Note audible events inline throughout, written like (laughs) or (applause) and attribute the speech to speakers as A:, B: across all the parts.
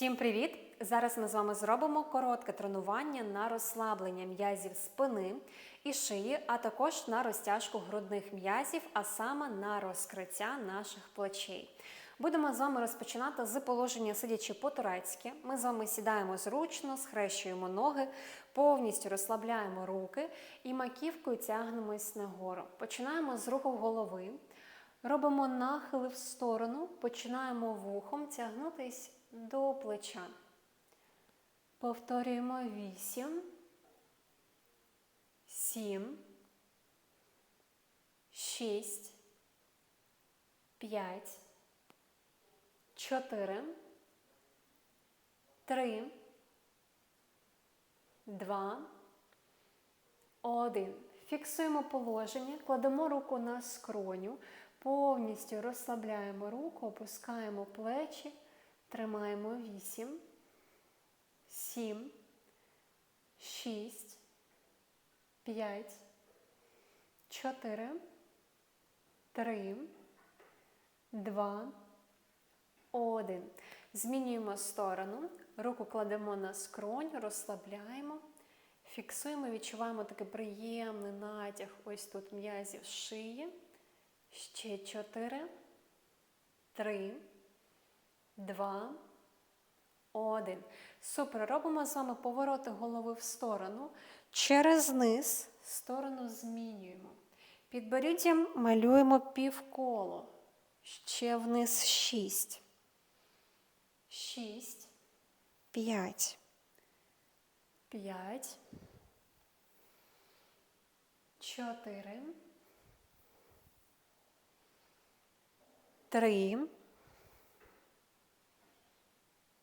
A: Всім привіт! Зараз ми з вами зробимо коротке тренування на розслаблення м'язів спини і шиї, а також на розтяжку грудних м'язів, а саме на розкриття наших плечей. Будемо з вами розпочинати з положення сидячи по-турецьки. Ми з вами сідаємо зручно, схрещуємо ноги, повністю розслабляємо руки і маківкою тягнемось нагору. Починаємо з руху голови. Робимо нахили в сторону, починаємо вухом тягнутись до плеча. Повторюємо 8, 7, 6, 5, 4, 3, 2, 1. Фіксуємо положення, кладемо руку на скроню, повністю розслабляємо руку, опускаємо плечі, тримаємо 8, 7, 6, 5, 4, 3, 2, 1. Змінюємо сторону, руку кладемо на скронь, розслабляємо. Фіксуємо, відчуваємо такий приємний натяг ось тут м'язів шиї. Ще 4, 3, 2, 1. Супер. Робимо з вами повороти голови в сторону. Через низ сторону змінюємо. Підборіддям малюємо півколо. Ще вниз 6. 6. 5. 5. 4. Три.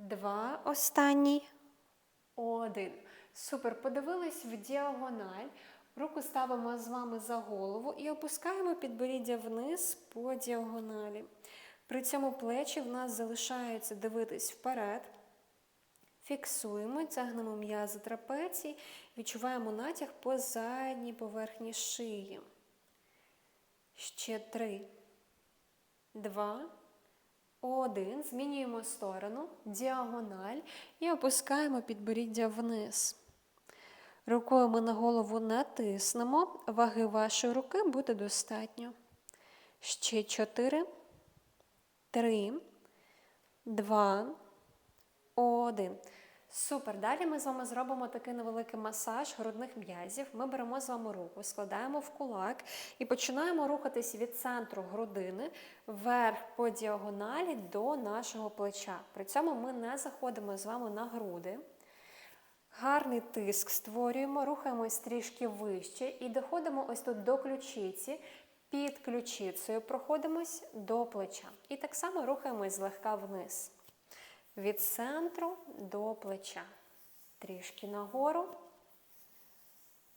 A: Два. Останній. Один. Супер. Подивились в діагональ. Руку ставимо з вами за голову і опускаємо підборіддя вниз по діагоналі. При цьому плечі в нас залишаються дивитись вперед. Фіксуємо, тягнемо м'язи трапеції, відчуваємо натяг по задній поверхні шиї. Ще три. Два. Один. Змінюємо сторону, діагональ і опускаємо підборіддя вниз. Рукою ми на голову натиснемо. Ваги вашої руки буде достатньо. Ще чотири. Три. Два. Один. Супер. Далі ми з вами зробимо такий невеликий масаж грудних м'язів. Ми беремо з вами руку, складаємо в кулак і починаємо рухатись від центру грудини вверх по діагоналі до нашого плеча. При цьому ми не заходимо з вами на груди. Гарний тиск створюємо, рухаємось трішки вище і доходимо ось тут до ключиці. Під ключицею проходимось до плеча. І так само рухаємось злегка вниз. Від центру до плеча. Трішки нагору.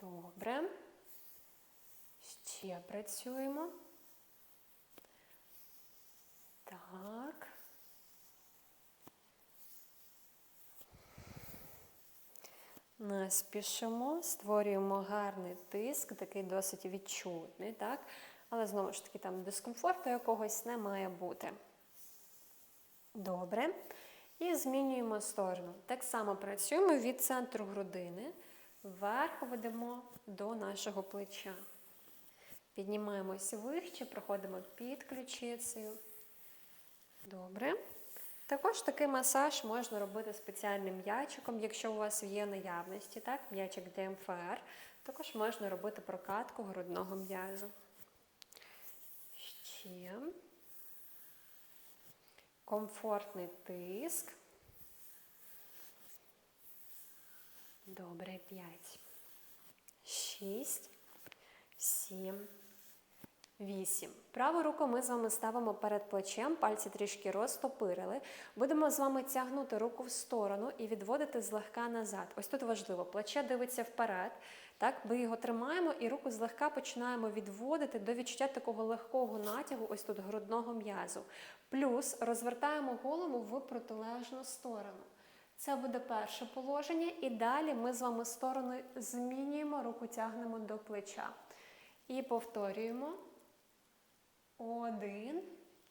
A: Добре. Ще працюємо. Так. Не спішимо, створюємо гарний тиск, такий досить відчутний, так? Але знову ж таки, там дискомфорту якогось не має бути. Добре. І змінюємо сторону. Так само працюємо від центру грудини, вверх ведемо до нашого плеча. Піднімаємося вище, проходимо під ключицею. Добре. Також такий масаж можна робити спеціальним м'ячиком, якщо у вас є наявності, так, м'ячик ДМФР. Також можна робити прокатку грудного м'язу. Ще. Комфортний тиск. Добре, 5. 6, 7, 8. Праву руку ми з вами ставимо перед плечем, пальці трішки розтопирили. Будемо з вами тягнути руку в сторону і відводити злегка назад. Ось тут важливо, плече дивиться вперед. Так, Ми його тримаємо і руку злегка починаємо відводити до відчуття такого легкого натягу, ось тут грудного м'язу. Плюс розвертаємо голову в протилежну сторону. Це буде перше положення, і далі ми з вами сторону змінюємо, руку тягнемо до плеча. І повторюємо. Один.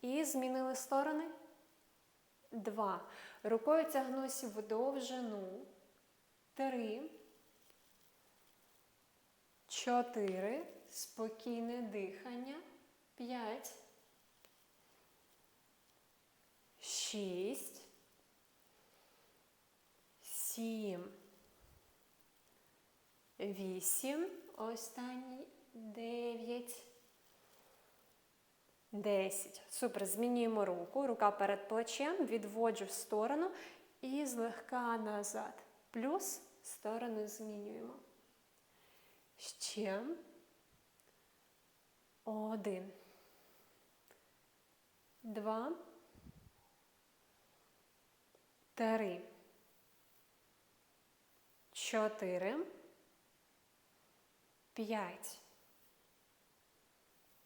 A: І змінили сторони. Два. Рукою тягнусь в довжину. Три. Чотири. Спокійне дихання. П'ять. Шість. Сім. Вісім. Останній. Дев'ять. Десять. Супер. Змінюємо руку. Рука перед плечем. Відводжу в сторону і злегка назад. Плюс сторону змінюємо. Ще. Один. Два. Три. Чотири. П'ять.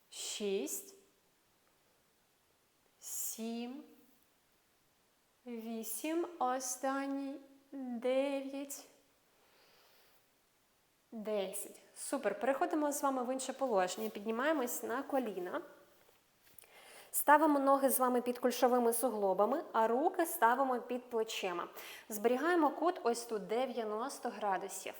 A: Шість. Сім. Вісім. Останній. Дев'ять. Десять. Супер. Переходимо з вами в інше положення. Піднімаємось на коліна. Ставимо ноги з вами під кульшовими суглобами, а руки ставимо під плечима. Зберігаємо кут ось тут 90 градусів.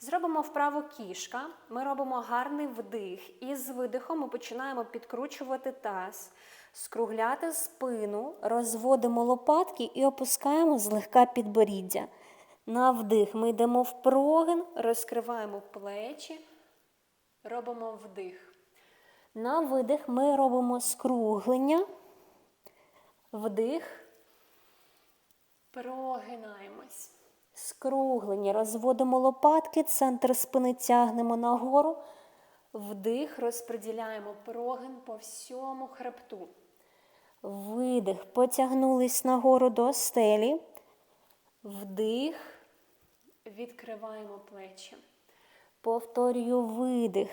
A: Зробимо вправу кішка. Ми робимо гарний вдих. І з видихом ми починаємо підкручувати таз, скругляти спину, розводимо лопатки і опускаємо злегка підборіддя. На вдих ми йдемо в прогин, розкриваємо плечі, робимо вдих. На видих ми робимо скруглення, вдих, прогинаємось. Скруглення, розводимо лопатки, центр спини тягнемо нагору. Вдих, розподіляємо прогин по всьому хребту. Видих, потягнулись нагору до стелі. Вдих, відкриваємо плечі. Повторюю видих.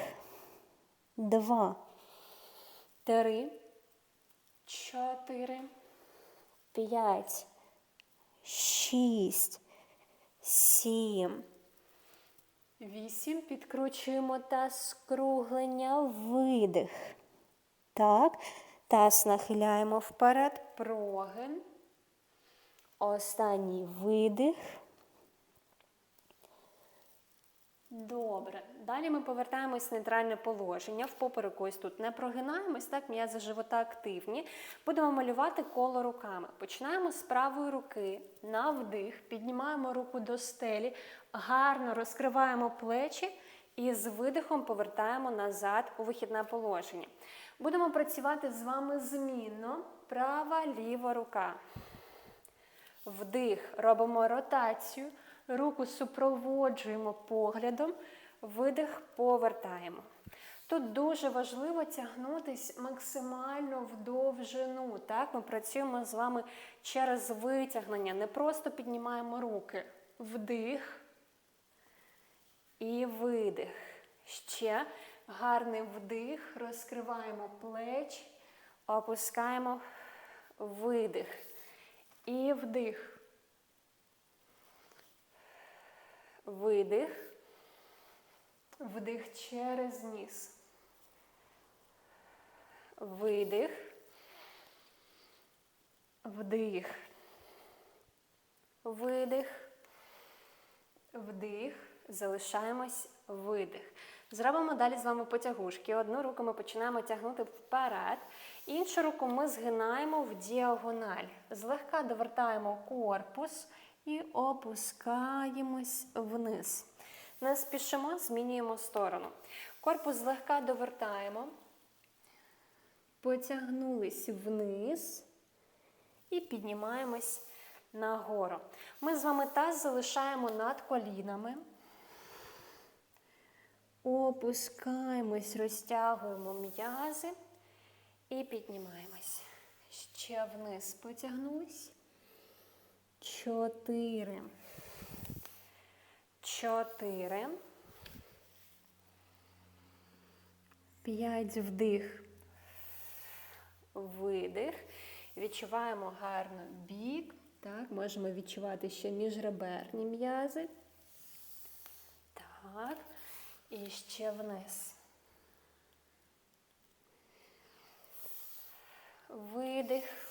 A: Два. Три. Чотири. П'ять. Шість. Сім. Вісім. Підкручуємо таз скруглення. Видих. Так. Таз нахиляємо вперед. Прогин. Останній видих. Добре. Далі ми повертаємось в нейтральне положення. В попереку ось тут не прогинаємось, так, м'язи живота активні. Будемо малювати коло руками. Починаємо з правої руки. На вдих, піднімаємо руку до стелі, гарно розкриваємо плечі і з видихом повертаємо назад у вихідне положення. Будемо працювати з вами змінно. Права, ліва рука. Вдих, робимо ротацію. Руку супроводжуємо поглядом, видих повертаємо. Тут дуже важливо тягнутися максимально в довжину. Так? Ми працюємо з вами через витягнення, не просто піднімаємо руки. Вдих і видих. Ще гарний вдих, розкриваємо плечі, опускаємо видих. І вдих. Видих. Вдих через ніс. Видих. Вдих. Видих. Вдих. Залишаємось видих. Зробимо далі з вами потягушки. Одну руку ми починаємо тягнути вперед, іншу руку ми згинаємо в діагональ. Злегка довертаємо корпус і опускаємось вниз. Не спішимо, змінюємо сторону. Корпус злегка довертаємо, потягнулись вниз і піднімаємось нагору. Ми з вами таз залишаємо над колінами. Опускаємось, розтягуємо м'язи і піднімаємось. Ще вниз потягнулись. Чотири. Чотири. П'ять вдих. Видих. Відчуваємо гарно бік. Так, можемо відчувати ще міжреберні м'язи. Так. І ще вниз. Видих.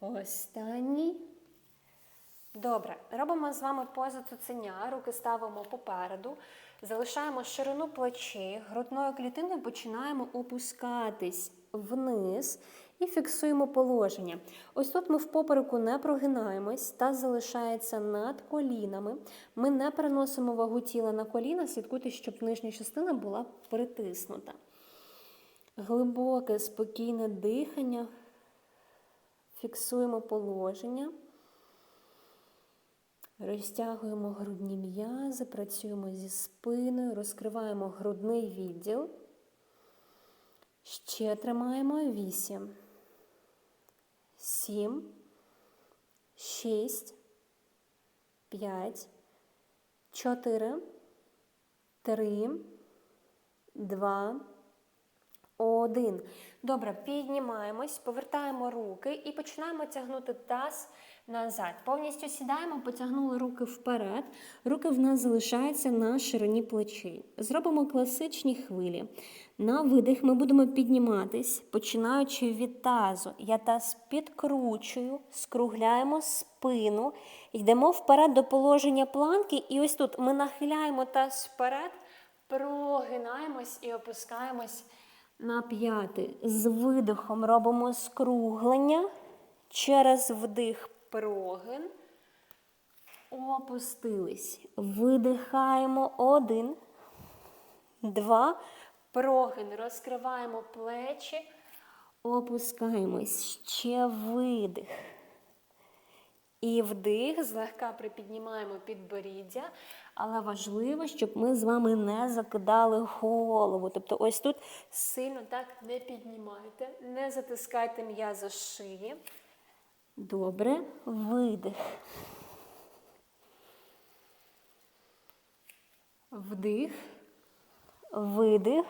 A: Останній. Добре, робимо з вами позу цуценя, руки ставимо попереду, залишаємо ширину плечі, грудною клітиною починаємо опускатись вниз і фіксуємо положення. Ось тут ми в попереку не прогинаємось, таз залишається над колінами. Ми не переносимо вагу тіла на коліна, слідкуйте, щоб нижня частина була притиснута. Глибоке, спокійне дихання. Фіксуємо положення. Розтягуємо грудні м'язи, працюємо зі спиною, розкриваємо грудний відділ. Ще тримаємо 8, 7, 6, 5, 4, 3, 2, один. Добре, піднімаємось, повертаємо руки і починаємо тягнути таз назад. Повністю сідаємо, потягнули руки вперед. Руки в нас залишаються на ширині плечей. Зробимо класичні хвилі. На видих ми будемо підніматись, починаючи від тазу. Я таз підкручую, скругляємо спину, йдемо вперед до положення планки. І ось тут ми нахиляємо таз вперед, прогинаємось і опускаємось на п'яти. З видихом робимо скруглення. Через вдих прогин. Опустились. Видихаємо. Один. Два. Прогин. Розкриваємо плечі. Опускаємось. Ще видих. І вдих, злегка припіднімаємо підборіддя, але важливо, щоб ми з вами не закидали голову. Тобто, ось тут сильно так не піднімайте, не затискайте м'язи шиї. Добре, видих. Вдих, видих.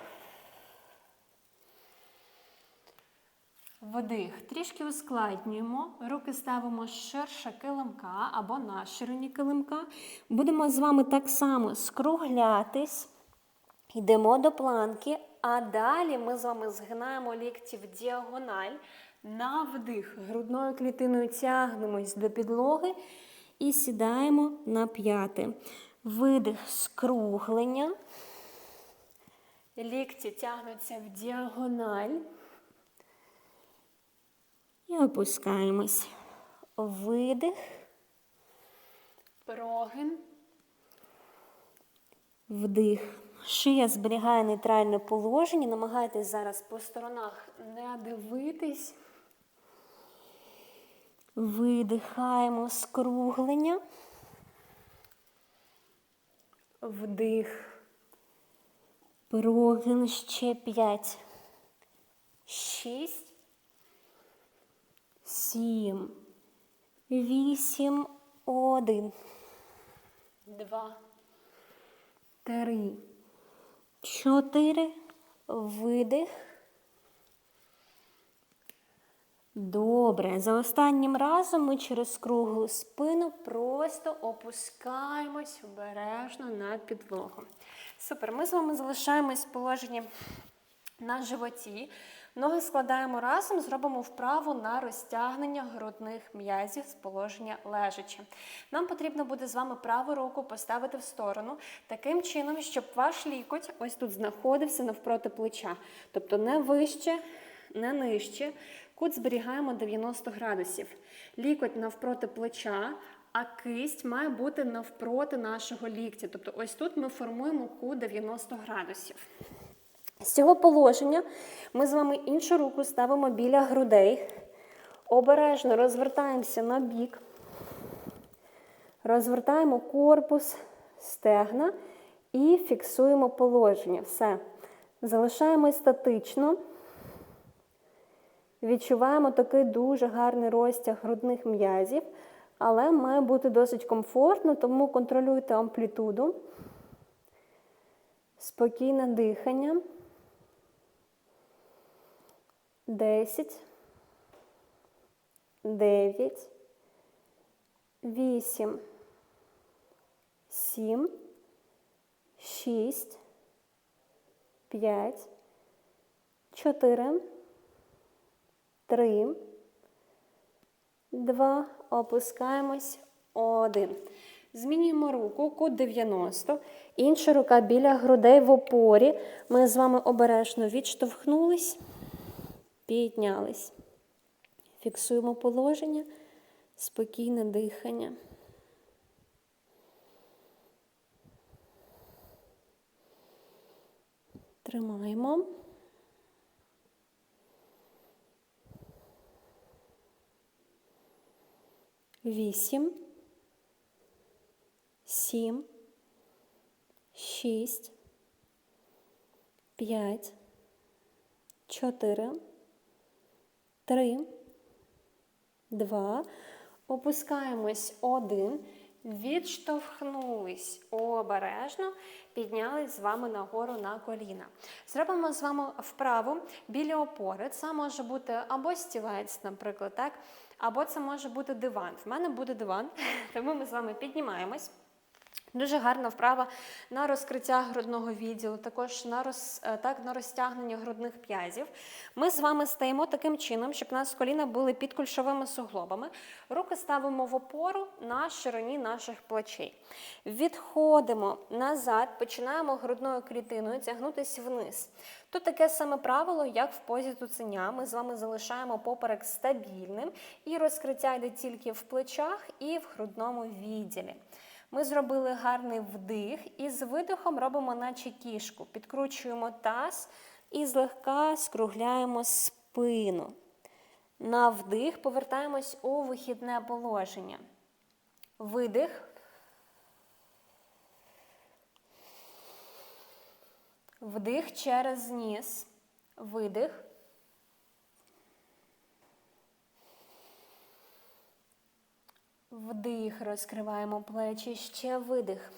A: Вдих. Трішки ускладнюємо. Руки ставимо ширше килимка або на ширині килимка. Будемо з вами так само скруглятись. Йдемо до планки, а далі ми з вами згинаємо лікті в діагональ. На вдих. Грудною клітиною тягнемось до підлоги і сідаємо на п'яте. Видих скруглення. Лікті тягнуться в діагональ. І опускаємось. Видих. Прогин. Вдих. Шия зберігає нейтральне положення. Намагайтесь зараз по сторонах не дивитись. Видихаємо скруглення. Вдих. Прогин ще п'ять. Шість сім, вісім, один, два, три, чотири, видих. Добре. За останнім разом ми через круглу спину просто опускаємось обережно на підлогу. Супер. Ми з вами залишаємось в положенні на животі. Ноги складаємо разом, зробимо вправу на розтягнення грудних м'язів з положення лежачи. Нам потрібно буде з вами праву руку поставити в сторону, таким чином, щоб ваш лікоть ось тут знаходився навпроти плеча. Тобто не вище, не нижче. Кут зберігаємо 90 градусів. Лікоть навпроти плеча, а кисть має бути навпроти нашого ліктя. Тобто, ось тут ми формуємо кут 90 градусів. З цього положення ми з вами іншу руку ставимо біля грудей. Обережно розвертаємося на бік. Розвертаємо корпус, стегна і фіксуємо положення. Все. Залишаємо статично. Відчуваємо такий дуже гарний розтяг грудних м'язів, але має бути досить комфортно, тому контролюйте амплітуду. Спокійне дихання. 10, 9, 8, 7, 6, 5, 4, 3, два, опускаємось, один. Змінюємо руку, кут 90. Інша рука біля грудей в опорі. Ми з вами обережно відштовхнулись, піднялись. Фіксуємо положення, спокійне дихання. Тримаємо. Вісім. Сім. Шість. П'ять. Чотири. Три. Два. Опускаємось один. Відштовхнулись обережно, піднялись з вами нагору на коліна. Зробимо з вами вправу біля опори. Це може бути або стілець, наприклад, так, або це може бути диван. В мене буде диван, (laughs) тому ми з вами піднімаємось. Дуже гарна вправа на розкриття грудного відділу, також на роз, е, так, на розтягнення грудних п'язів. Ми з вами стаємо таким чином, щоб у нас коліна були під кульшовими суглобами. Руки ставимо в опору на ширині наших плечей. Відходимо назад, починаємо грудною клітиною тягнутися вниз. Тут таке саме правило, як в позі туценя. Ми з вами залишаємо поперек стабільним, і розкриття йде тільки в плечах і в грудному відділі. Ми зробили гарний вдих і з видихом робимо наче кішку. Підкручуємо таз і злегка скругляємо спину. На вдих повертаємось у вихідне положення. Видих. Вдих через ніс. Видих. Вдих, розкриваємо плечі, ще видих.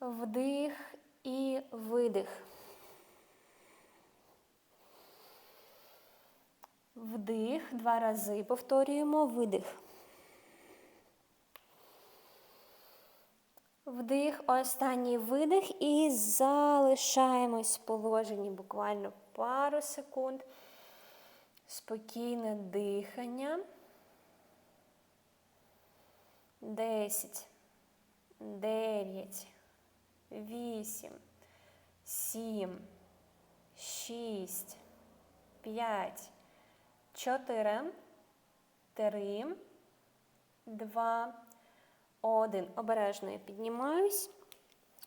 A: Вдих і видих. Вдих, два рази повторюємо, видих. Вдих, останній видих і залишаємось в положенні буквально пару секунд. Спокійне дихання. Десять, дев'ять, вісім, сім, шість, п'ять, чотири, три, два, один. Обережно я піднімаюсь.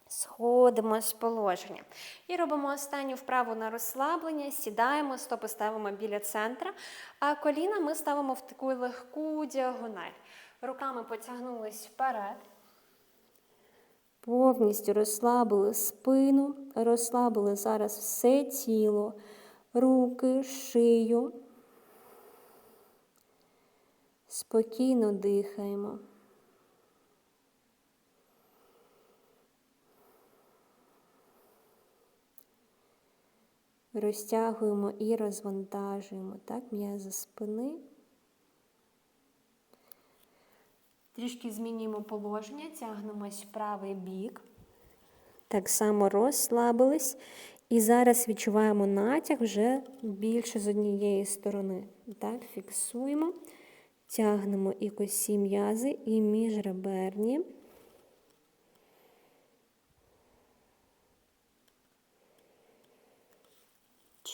A: Сходимо з положення. І робимо останню вправу на розслаблення, сідаємо, стопи ставимо біля центра, а коліна ми ставимо в таку легку діагональ. Руками потягнулись вперед. Повністю розслабили спину, розслабили зараз все тіло, руки, шию. Спокійно дихаємо. Розтягуємо і розвантажуємо так, м'язи спини. Трішки змінюємо положення, тягнемось в правий бік. Так само розслабились. І зараз відчуваємо натяг вже більше з однієї сторони. Так, Фіксуємо, тягнемо і косі м'язи, і міжреберні.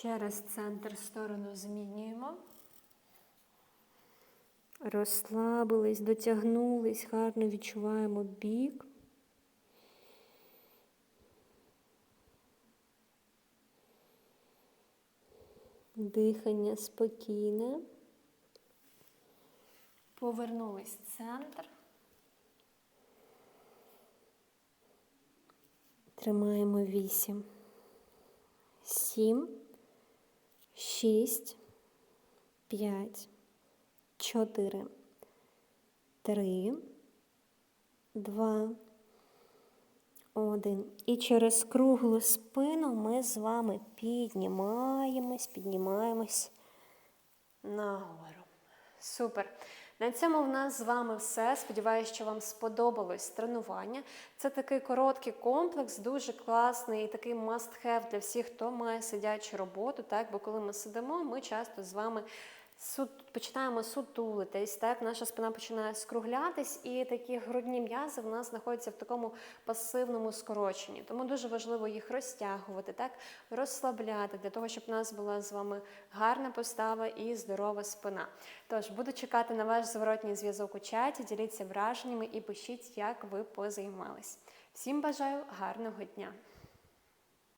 A: Через центр сторону змінюємо. Розслабились, дотягнулись, гарно відчуваємо бік. Дихання спокійне. Повернулись в центр. Тримаємо вісім, сім шість, п'ять, чотири, три, два, один. І через круглу спину ми з вами піднімаємось, піднімаємось нагору. Супер. На цьому в нас з вами все. Сподіваюся, що вам сподобалось тренування. Це такий короткий комплекс, дуже класний і такий must-have для всіх, хто має сидячу роботу. Так, бо коли ми сидимо, ми часто з вами. Суд, починаємо сутулитись, так наша спина починає скруглятись, і такі грудні м'язи в нас знаходяться в такому пасивному скороченні. Тому дуже важливо їх розтягувати, так розслабляти для того, щоб у нас була з вами гарна постава і здорова спина. Тож буду чекати на ваш зворотній зв'язок у чаті, діліться враженнями і пишіть, як ви позаймались. Всім бажаю гарного дня!